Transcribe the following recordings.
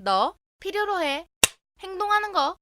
너 필요로 해. 행동하는 거.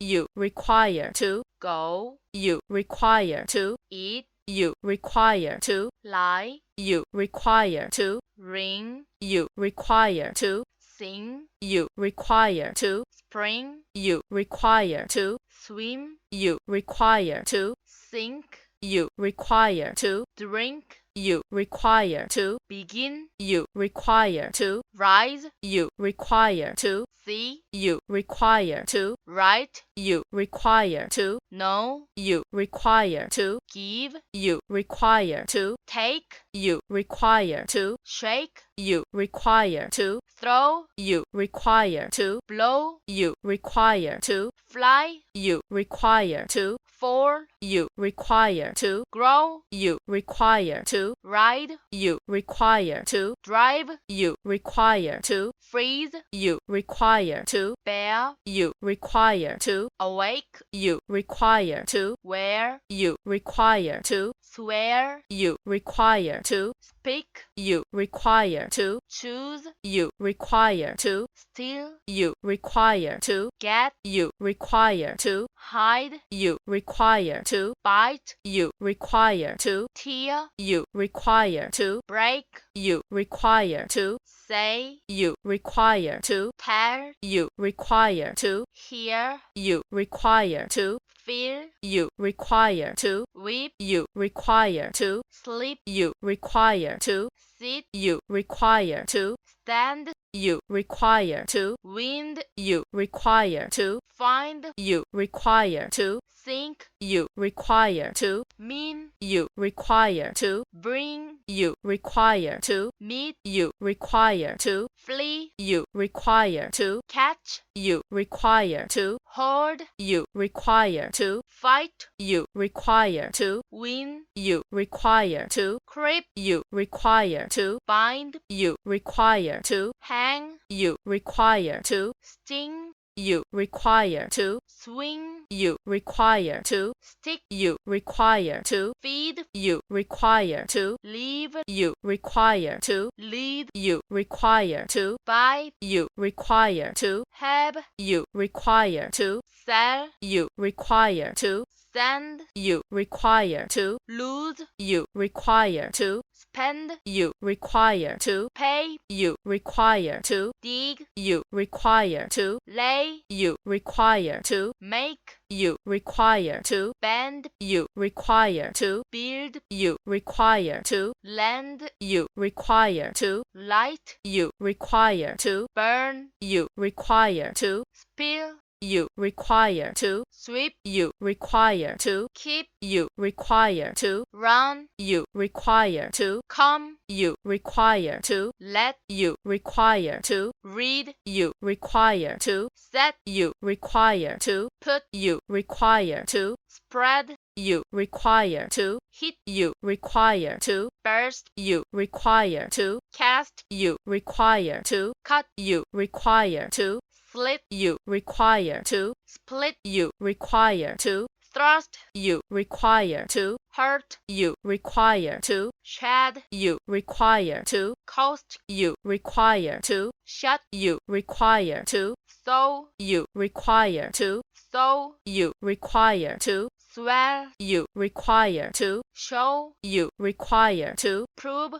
You require to go, You require to eat, You require to lie, You require to ring, You require to sing, You require to spring, You require to swim, You require to sink, You require to drink, You require to begin, You require to rise, You require to see, You require to write, You require to know, You require to give, You require to take, You require to shake, You require to throw, You require to blow, You require to fly, You require to fall, You require to grow, You require to ride, You require to drive, You require to freeze, You require to bear, You require to awake, You require to wear, You require to swear, You require to speak, You require to choose, You require to steal, You require to get, You require to hide, You require to bite, You require to tear, You require to break, You require to say, You require to tell, You require to hear, You require to feel, You require to weep, You require to sleep, You require to sit, You require to stand, You require. To wind, You require. To find, You require. To think, You require. To mean, You require. To bring, You require. To meet, You require. To flee, You require. To catch, You require. To hold, You require to fight, You require to win, You require to creep, You require to bind, You require to hang, You require to sting, You require to swing, You require to stick, You require to feed, You require to leave, You require to lead, You require to buy, You require to have, You require to sell, You require to send, You require to lose, You require to spend, You require to pay, You require to dig, You require to lay, You require to make, You require to bend, You require to build, You require to lend, You require to light, You require to burn, You require to spill, You require to sweep, You require to keep, You require to run, You require to come, You require to let, You require to read, You require to set, You require to put, You require to spread, You require to hit, You require to burst, You require to cast, You require to cut, You require to slit, You require to split, You require to thrust, You require to hurt, You require to shed, You require to coast, You require to shut, You require to sow, You require to sow, You require to swell, You require to show, You require to prove.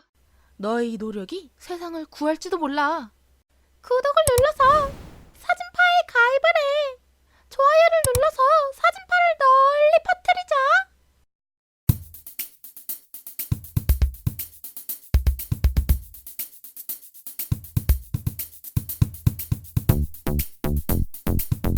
너의 이 노력이 세상을 구할지도 몰라. 구독을 눌러서 사진 파